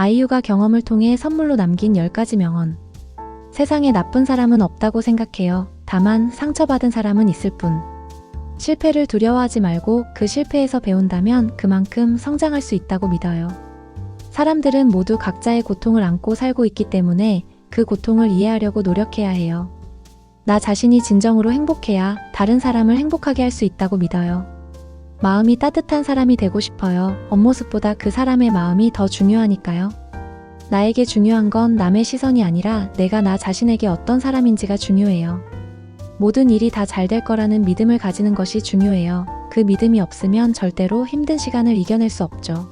아이유가 경험을 통해 선물로 남긴 10가지 명언. 세상에 나쁜 사람은 없다고 생각해요. 다만 상처받은 사람은 있을 뿐. 실패를 두려워하지 말고 그 실패에서 배운다면 그만큼 성장할 수 있다고 믿어요. 사람들은 모두 각자의 고통을 안고 살고 있기 때문에 그 고통을 이해하려고 노력해야 해요. 나 자신이 진정으로 행복해야 다른 사람을 행복하게 할 수 있다고 믿어요. 마음이 따뜻한 사람이 되고 싶어요. 겉모습보다 그 사람의 마음이 더 중요하니까요. 나에게 중요한 건 남의 시선이 아니라 내가 나 자신에게 어떤 사람인지가 중요해요. 모든 일이 다 잘 될 거라는 믿음을 가지는 것이 중요해요. 그 믿음이 없으면 절대로 힘든 시간을 이겨낼 수 없죠.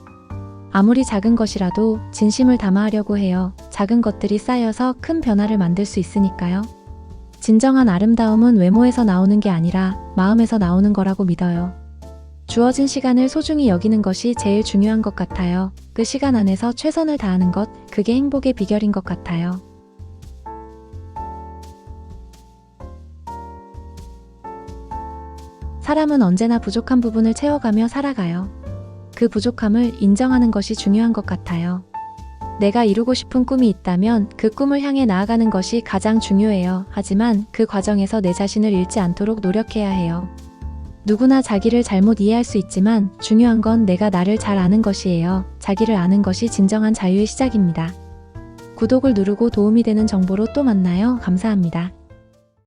아무리 작은 것이라도 진심을 담아 하려고 해요. 작은 것들이 쌓여서 큰 변화를 만들 수 있으니까요. 진정한 아름다움은 외모에서 나오는 게 아니라 마음에서 나오는 거라고 믿어요. 주어진 시간을 소중히 여기는 것이 제일 중요한 것 같아요. 그 시간 안에서 최선을 다하는 것, 그게 행복의 비결인 것 같아요. 사람은 언제나 부족한 부분을 채워가며 살아가요. 그 부족함을 인정하는 것이 중요한 것 같아요. 내가 이루고 싶은 꿈이 있다면 그 꿈을 향해 나아가는 것이 가장 중요해요. 하지만 그 과정에서 내 자신을 잃지 않도록 노력해야 해요. 누구나 자기를 잘못 이해할 수 있지만 중요한 건 내가 나를 잘 아는 것이에요. 자기를 아는 것이 진정한 자유의 시작입니다. 구독을 누르고 도움이 되는 정보로 또 만나요. 감사합니다.